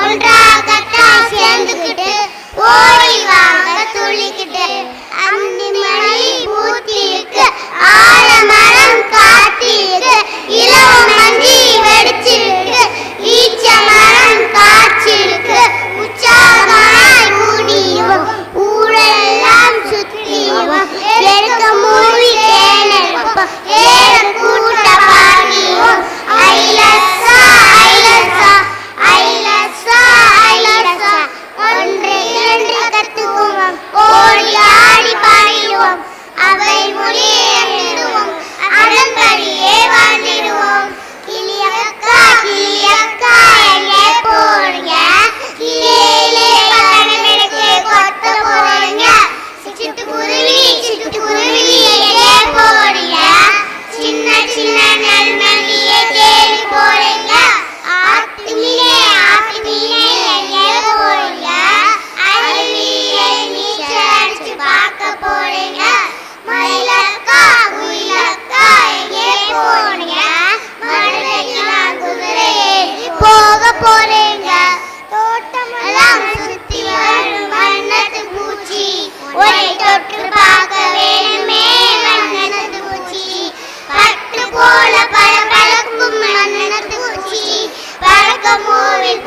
ஒன்றாகத்தான் சேர்ந்துக்கிட்டு ஓடி வாங்க துள்ளிக்கிட்டு. தொட்டு பார்க்க வேணுமே வண்ணத்து பூச்சி. பட்டு போல பல பழக்கும் வண்ணத்து பூச்சி பழக்கமோவின்